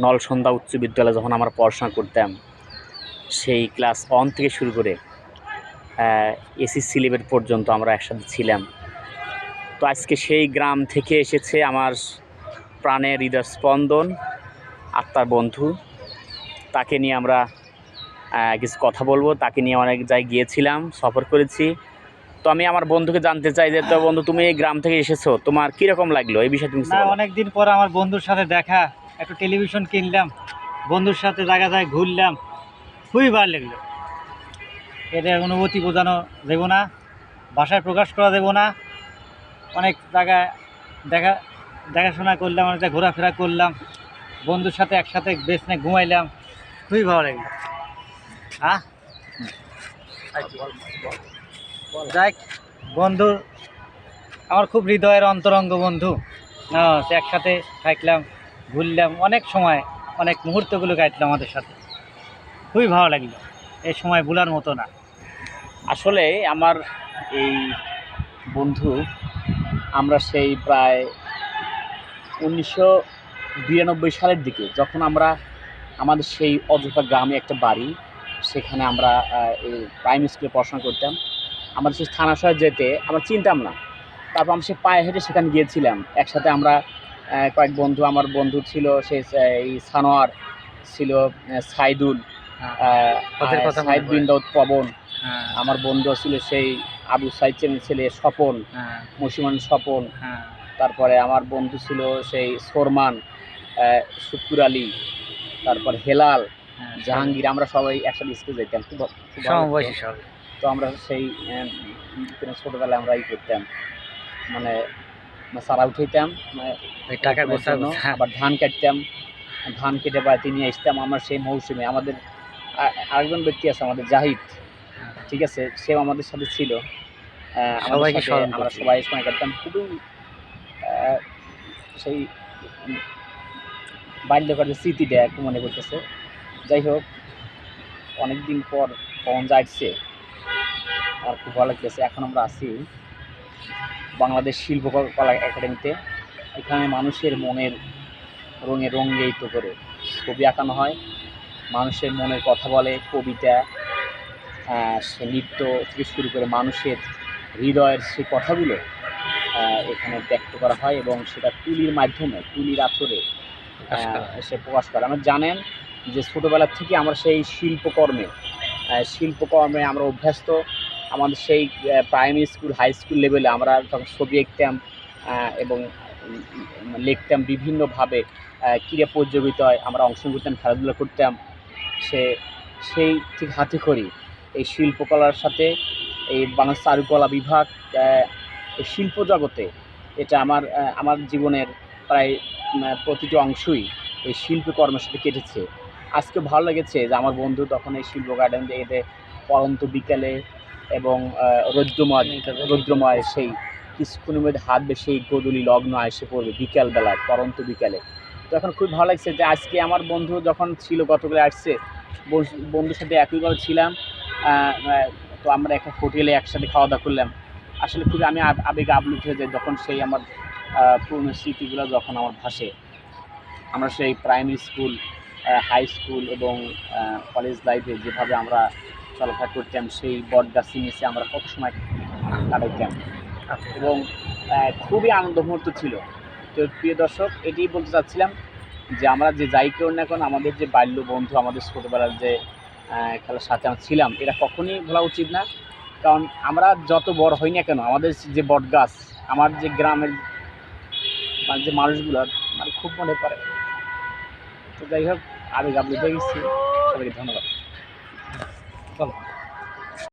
নলসন্দা উচ্চ বিদ্যালয়ে যখন আমরা পড়াশোনা করতাম সেই ক্লাস ওয়ান থেকে শুরু করে এসএসসি লেভেল পর্যন্ত আমরা একসাথে ছিলাম। তো আজকে সেই গ্রাম থেকে এসেছে আমার প্রাণের হৃদয় স্পন্দন আত্মার বন্ধু। তাকে নিয়ে আমরা কিছু কথা বলব। তাকে নিয়ে অনেক জায়গায় গিয়েছিলাম সফর করেছি। তো আমি আমার বন্ধুকে জানতে চাই যে তো বন্ধু তুমি এই গ্রাম থেকে এসেছ তোমার কীরকম লাগল? এই বিষয়ে তুমি অনেকদিন পর আমার বন্ধুর সাথে দেখা। একটু টেলিভিশন কিনলাম, বন্ধুর সাথে জায়গা জায়গায় ঘুরলাম, খুবই ভালো লাগল। এটার অনুভূতি বোঝানো দেবো না ভাষায় প্রকাশ করা দেবো না, অনেক জায়গায় দেখা, দেখাশোনা করলাম অনেক জায়গায় ঘোরাফেরা করলাম, বন্ধুর সাথে একসাথে বেশ নিয়ে ঘুমাইলাম, খুবই ভালো লাগল। হ্যাঁ যাক, বন্ধু, আমার খুব হৃদয়ের অন্তরঙ্গ বন্ধু। হ্যাঁ একসাথে থাকলাম। ঘুরলাম, অনেক সময়, অনেক মুহূর্তগুলো কাটলাম আমাদের সাথে। খুবই ভালো লাগল, এই সময় ভুলার মতো না। আসলে আমার এই বন্ধু, আমরা সেই প্রায় উনিশশো বিরানব্বই সালের দিকে যখন আমরা আমাদের সেই অযোধ্যা গ্রামে একটা বাড়ি, সেখানে আমরা এই প্রাইমারি স্কুলে পড়াশোনা করতাম। আমাদের সেই থানা যেতে আমরা চিনতাম না। তারপর আমরা সে পায়ে হেঁটে সেখানে গিয়েছিলাম। একসাথে আমরা কয়েক বন্ধু আমার বন্ধু ছিল সে এই সানোয়ার ছিল সাইদুল সাইদ। বিন দাউদ পবন। হ্যাঁ। আমার বন্ধু ছিল সেই আবু সাইদ ছেলে স্বপন হ্যাঁ। মুসিমান স্বপন। হ্যাঁ। তারপরে আমার বন্ধু ছিল সেই সোরমান শুকুর আলী তারপর হেলাল জাহাঙ্গীর আমরা সবাই একসাথে স্কুল যেতাম। খুব তো আমরা সেই ছোটবেলায় আমরা ই করতাম। মানে সারা উঠাইতাম টাকা আবার ধান কাটতাম ধান কেটে বাড়িতে নিয়ে আসতাম আমার সেই মৌসুমে। আমাদের আরেকজন ব্যক্তি আছে আমাদের জাহিদ ঠিক আছে? সেও আমাদের সাথে ছিল। আমরা সবাই সময় কাটতাম খুবই সেই বাল্যকার যে স্মৃতিটা একটু মনে করতেছে যাই হোক অনেকদিন পর কখন যাচ্ছে আর খুব ভালো লাগতেছে। এখন আমরা আছি বাংলাদেশ শিল্পকলা একাডেমিতে। এখানে মানুষের মনের রঙে রঙ্গিত করে ছবি আঁকানো হয়। মানুষের মনের কথা বলে কবিতা সে নৃত্য থেকে শুরু করে মানুষের হৃদয়ের সেই কথাগুলো এখানে ব্যক্ত করা হয় এবং সেটা তুলির মাধ্যমে তুলির করা সে প্রকাশ করে। আমরা জানেন যে ছোটোবেলা থেকে আমরা সেই শিল্পকর্মে শিল্পকর্মে আমরা অভ্যস্ত। আমাদের সেই প্রাইমারি স্কুল হাই স্কুল লেভেলে আমরা তখন ছবি আঁকতাম এবং লিখতাম বিভিন্নভাবে ক্রীড়া প্রতিযোগিতায় আমরা অংশগ্রহণ করতাম খেলাধুলা করতাম, সে, সেই ঠিক হাতে করি এই শিল্পকলার সাথে, এই বাংলা চারুকলা বিভাগ শিল্প জগতে এটা আমার আমার জীবনের প্রায় প্রতিটি অংশই এই শিল্পকর্মের সাথে কেটেছে। আজকে ভালো লেগেছে যে আমার বন্ধু তখন এই শিল্প গার্ডেন এতে পরন্ত বিকালে এবং রৌদ্রময় রৌদ্রময় সেই কিছুক্ষণের মধ্যে হাত বেশি গোদুলি লগ্ন এসে পড়বে বিকালবেলায়, পরন্ত বিকালে। তো এখন খুব ভালো লাগছে যে আজকে আমার বন্ধু যখন ছিল, গতকালে আসছে বন্ধুর সাথে একই একইভাবে ছিলাম তো আমরা একটা হোটেলে একসাথে খাওয়া দাওয়া করলাম। আসলে খুবই আমি আব- আবেগে আপ্লুত হয়ে যাই যখন সেই আমার পুরনো স্মৃতিগুলো যখন আমার ভাসে। আমরা সেই প্রাইমারি স্কুল হাই স্কুল এবং কলেজ লাইফে যেভাবে আমরা চলাফেরা করতাম সেই বট গাছের নিচে আমরা কত সময় কাটাইতাম। এবং খুবই আনন্দ মুহূর্ত ছিল। তো প্রিয় দর্শক, এটাই বলতে চাচ্ছিলাম যে আমরা যে যাই কেউ না এখন আমাদের যে বাল্য বন্ধু, আমাদের ছোটোবেলার যে খেলার সাথে আমরা ছিলাম, এটা কখনই ভোলা উচিত না। কারণ আমরা যত বড় হই না কেন, আমাদের যে বট গাছ আমার যে গ্রামের মানে যে মানুষগুলো মানে খুব মনে পড়ে। তো যাই হোক আপ্লুত হয়ে গেছি সবাইকে ধন্যবাদ। Vale.